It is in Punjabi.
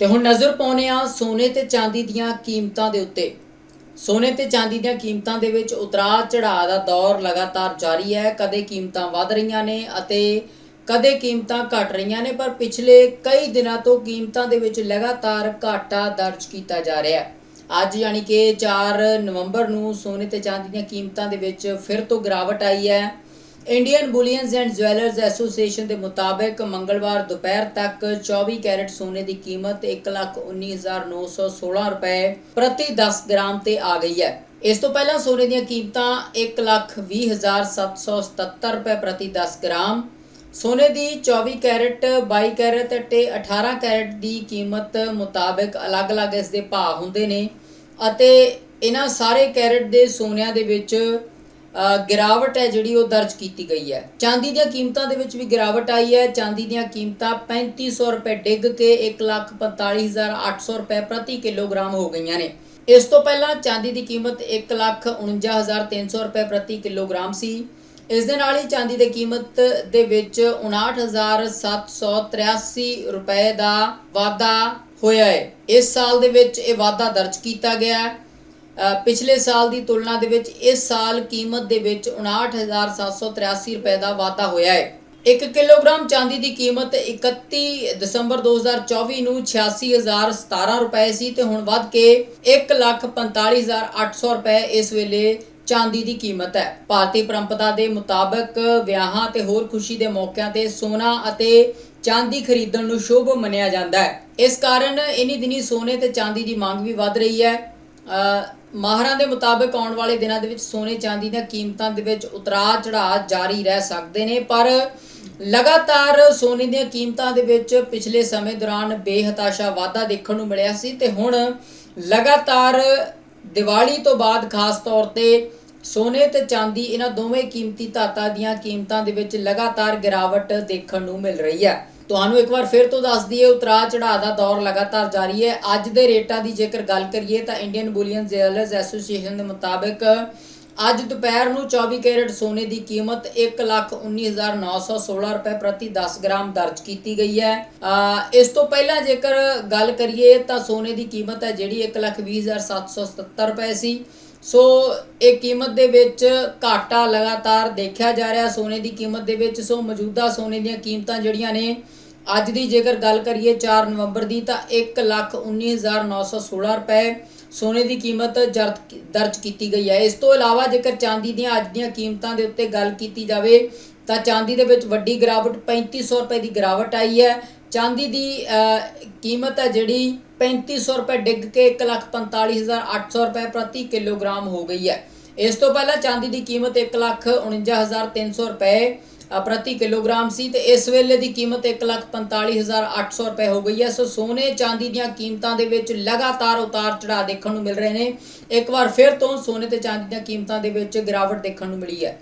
ਤੇ ਹੁਣ ਨਜ਼ਰ ਪਾਉਂਦੇ ਆ ਸੋਨੇ ਤੇ ਚਾਂਦੀ ਦੀਆਂ ਕੀਮਤਾਂ ਦੇ ਉੱਤੇ। ਸੋਨੇ ਤੇ ਚਾਂਦੀ ਦੀਆਂ ਕੀਮਤਾਂ ਦੇ ਵਿੱਚ ਉਤਰਾਅ ਚੜਾਅ ਦਾ ਦੌਰ ਲਗਾਤਾਰ ਜਾਰੀ ਹੈ। ਕਦੇ ਕੀਮਤਾਂ ਵਧ ਰਹੀਆਂ ਨੇ ਅਤੇ ਕਦੇ ਕੀਮਤਾਂ ਘਟ ਰਹੀਆਂ ਨੇ, ਪਰ ਪਿਛਲੇ ਕਈ ਦਿਨਾਂ ਤੋਂ ਕੀਮਤਾਂ ਦੇ ਵਿੱਚ ਲਗਾਤਾਰ ਘਾਟਾ ਦਰਜ ਕੀਤਾ ਜਾ ਰਿਹਾ ਹੈ। ਅੱਜ ਯਾਨੀ ਕਿ 4 ਨਵੰਬਰ ਨੂੰ ਸੋਨੇ ਤੇ ਚਾਂਦੀ ਦੀਆਂ ਕੀਮਤਾਂ ਦੇ ਵਿੱਚ ਫਿਰ ਤੋਂ ਗਿਰਾਵਟ ਆਈ ਹੈ। Indian bullions and jewellers association ਦੇ ਮੁਤਾਬਕ ਮੰਗਲਵਾਰ ਦੁਪਹਿਰ ਤੱਕ 24 ਕੈਰਟ ਸੋਨੇ ਦੀ ਕੀਮਤ 119916 ਰੁਪਏ ਪ੍ਰਤੀ 10 ਗ੍ਰਾਮ ਤੇ ਆ ਗਈ ਹੈ। ਇਸ ਤੋਂ ਪਹਿਲਾਂ ਸੋਨੇ ਦੀਆਂ ਕੀਮਤਾਂ 120777 ਰੁਪਏ ਪ੍ਰਤੀ 10 ਗ੍ਰਾਮ, ਸੋਨੇ ਦੀ 24 ਕੈਰਟ 22 ਕੈਰਟ ਅਤੇ 18 ਕੈਰਟ ਦੀ ਕੀਮਤ ਮੁਤਾਬਕ ਅਲੱਗ-ਅਲੱਗ ਇਸ ਦੇ ਭਾਅ ਹੁੰਦੇ ਨੇ ਅਤੇ ਇਹਨਾਂ ਸਾਰੇ ਕੈਰਟ ਦੇ ਸੋਨਿਆਂ ਦੇ ਵਿੱਚ ਗਿਰਾਵਟ ਹੈ ਜਿਹੜੀ ਉਹ ਦਰਜ ਕੀਤੀ ਗਈ ਹੈ। ਚਾਂਦੀ ਦੀਆਂ ਕੀਮਤਾਂ ਦੇ ਵਿੱਚ ਵੀ ਗਿਰਾਵਟ ਆਈ ਹੈ। ਚਾਂਦੀ ਦੀਆਂ ਕੀਮਤਾਂ 3500 ਰੁਪਏ ਡਿੱਗ ਕੇ 145800 ਰੁਪਏ ਪ੍ਰਤੀ ਕਿਲੋਗ੍ਰਾਮ ਹੋ ਗਈਆਂ ਨੇ। ਇਸ ਤੋਂ ਪਹਿਲਾਂ ਚਾਂਦੀ ਦੀ ਕੀਮਤ 149300 ਰੁਪਏ ਪ੍ਰਤੀ ਕਿਲੋਗ੍ਰਾਮ ਸੀ। ਇਸ ਦੇ ਨਾਲ ਹੀ ਚਾਂਦੀ ਦੀ ਕੀਮਤ ਦੇ ਵਿੱਚ 59783 ਰੁਪਏ ਦਾ ਵਾਧਾ ਹੋਇਆ ਹੈ। ਇਸ ਸਾਲ ਦੇ ਵਿੱਚ ਇਹ ਵਾਧਾ ਦਰਜ ਕੀਤਾ ਗਿਆ ਹੈ। ਪਿਛਲੇ ਸਾਲ ਦੀ ਤੁਲਨਾ ਦੇ ਵਿੱਚ ਇਸ ਸਾਲ ਕੀਮਤ ਦੇ ਵਿੱਚ 59783 ਰੁਪਏ ਦਾ ਵਾਧਾ ਹੋਇਆ ਹੈ। 1 ਕਿਲੋਗ੍ਰਾਮ ਚਾਂਦੀ ਦੀ ਕੀਮਤ 31 ਦਸੰਬਰ 2024 ਨੂੰ 86017 ਰੁਪਏ ਸੀ ਤੇ ਹੁਣ ਵੱਧ ਕੇ 145800 ਰੁਪਏ ਇਸ ਵੇਲੇ ਚਾਂਦੀ ਦੀ ਕੀਮਤ ਹੈ। ਭਾਰਤੀ ਪਰੰਪਰਾ ਦੇ ਮੁਤਾਬਕ ਵਿਆਹਾਂ ਤੇ ਹੋਰ ਖੁਸ਼ੀ ਦੇ ਮੌਕਿਆਂ ਤੇ ਸੋਨਾ ਅਤੇ ਚਾਂਦੀ ਖਰੀਦਣ ਨੂੰ ਸ਼ੁਭ ਮੰਨਿਆ ਜਾਂਦਾ ਹੈ। ਇਸ ਕਾਰਨ ਇਨੀ ਦਿਨੀ ਸੋਨੇ ਤੇ ਚਾਂਦੀ ਦੀ ਮੰਗ ਵੀ ਵੱਧ ਰਹੀ ਹੈ। ਮਾਹਰਾਂ ਦੇ ਮੁਤਾਬਕ ਆਉਣ ਵਾਲੇ ਦਿਨਾਂ ਦੇ ਵਿੱਚ ਸੋਨੇ ਚਾਂਦੀ ਦੀਆਂ ਕੀਮਤਾਂ ਦੇ ਵਿੱਚ ਉਤਰਾਅ ਚੜਾਅ ਜਾਰੀ ਰਹਿ ਸਕਦੇ ਨੇ, ਪਰ ਲਗਾਤਾਰ ਸੋਨੇ ਦੀਆਂ ਕੀਮਤਾਂ ਦੇ ਵਿੱਚ ਪਿਛਲੇ ਸਮੇਂ ਦੌਰਾਨ ਬੇਹਤਾਸ਼ਾ ਵਾਧਾ ਦੇਖਣ ਨੂੰ ਮਿਲਿਆ ਸੀ ਤੇ ਹੁਣ ਲਗਾਤਾਰ ਦੀਵਾਲੀ ਤੋਂ ਬਾਅਦ ਖਾਸ ਤੌਰ ਤੇ ਸੋਨੇ ਤੇ ਚਾਂਦੀ ਇਹਨਾਂ ਦੋਵੇਂ ਕੀਮਤੀ ਧਾਤਾਂ ਦੀਆਂ ਕੀਮਤਾਂ ਦੇ ਵਿੱਚ ਲਗਾਤਾਰ ਗਿਰਾਵਟ ਦੇਖਣ ਨੂੰ ਮਿਲ ਰਹੀ ਹੈ। ਤੁਹਾਨੂੰ ਇੱਕ ਵਾਰ ਫਿਰ ਤੋਂ ਦੱਸ ਦਈਏ, ਉਤਰਾਅ ਚੜਾਅ ਦਾ ਦੌਰ ਲਗਾਤਾਰ ਜਾਰੀ ਹੈ। ਅੱਜ ਦੇ ਰੇਟਾਂ ਦੀ ਜੇਕਰ ਗੱਲ ਕਰੀਏ ਤਾਂ ਇੰਡੀਅਨ ਬੁਲੀਅਨ ਜੈਲਰਸ ਐਸੋਸੀਏਸ਼ਨ ਦੇ ਮੁਤਾਬਕ ਅੱਜ ਦੁਪਹਿਰ ਨੂੰ 24 ਕੈਰਟ ਸੋਨੇ ਦੀ ਕੀਮਤ 119916 ਰੁਪਏ ਪ੍ਰਤੀ 10 ਗ੍ਰਾਮ ਦਰਜ ਕੀਤੀ ਗਈ ਹੈ। ਇਸ ਤੋਂ ਪਹਿਲਾਂ ਜੇਕਰ ਗੱਲ ਕਰੀਏ ਤਾਂ ਸੋਨੇ ਦੀ ਕੀਮਤ ਹੈ ਜਿਹੜੀ 120777 ਰੁਪਏ ਸੀ। ਸੋ ਇਹ ਕੀਮਤ ਦੇ ਵਿੱਚ ਘਾਟਾ ਲਗਾਤਾਰ ਦੇਖਿਆ ਜਾ ਰਿਹਾ। ਸੋਨੇ ਦੀ ਕੀਮਤ ਦੇ ਵਿੱਚ ਸੋ ਮੌਜੂਦਾ ਸੋਨੇ ਦੀਆਂ ਕੀਮਤਾਂ ਜਿਹੜੀਆਂ ਨੇ ਅੱਜ ਦੀ ਜੇਕਰ ਗੱਲ ਕਰੀਏ 4 ਨਵੰਬਰ ਦੀ ਤਾਂ 119916 ਰੁਪਏ ਸੋਨੇ ਦੀ ਕੀਮਤ ਜਰਦ- ਦਰਜ ਕੀਤੀ ਗਈ ਹੈ। ਇਸ ਤੋਂ ਇਲਾਵਾ ਜੇਕਰ ਚਾਂਦੀ ਦੀਆਂ ਅੱਜ ਦੀਆਂ ਕੀਮਤਾਂ ਦੇ ਉੱਤੇ ਗੱਲ ਕੀਤੀ ਜਾਵੇ ਤਾਂ ਚਾਂਦੀ ਦੇ ਵਿੱਚ ਵੱਡੀ ਗਿਰਾਵਟ 3500 ਰੁਪਏ ਦੀ ਗਿਰਾਵਟ ਆਈ ਹੈ। ਚਾਂਦੀ ਦੀ ਕੀਮਤ ਹੈ ਜਿਹੜੀ 3500 ਰੁਪਏ ਡਿੱਗ ਕੇ 145800 ਰੁਪਏ ਪ੍ਰਤੀ ਕਿਲੋਗ੍ਰਾਮ ਹੋ ਗਈ ਹੈ। ਇਸ ਤੋਂ ਪਹਿਲਾਂ ਚਾਂਦੀ ਦੀ ਕੀਮਤ 149300 ਰੁਪਏ ਪ੍ਰਤੀ ਕਿਲੋਗ੍ਰਾਮ ਸੀ ਤੇ ਇਸ ਵੇਲੇ ਦੀ ਕੀਮਤ 145800 ਰੁਪਏ ਹੋ ਗਈ ਹੈ। ਸੋ ਸੋਨੇ ਚਾਂਦੀ ਦੀਆਂ ਕੀਮਤਾਂ ਦੇ ਵਿੱਚ ਲਗਾਤਾਰ ਉਤਾਰ ਚੜਾਅ ਦੇਖਣ ਨੂੰ ਮਿਲ ਰਹੇ ਨੇ। ਇੱਕ ਵਾਰ ਫਿਰ ਤੋਂ ਸੋਨੇ ਤੇ ਚਾਂਦੀ ਦੀਆਂ ਕੀਮਤਾਂ ਦੇ ਵਿੱਚ ਗਿਰਾਵਟ ਦੇਖਣ ਨੂੰ ਮਿਲੀ ਹੈ।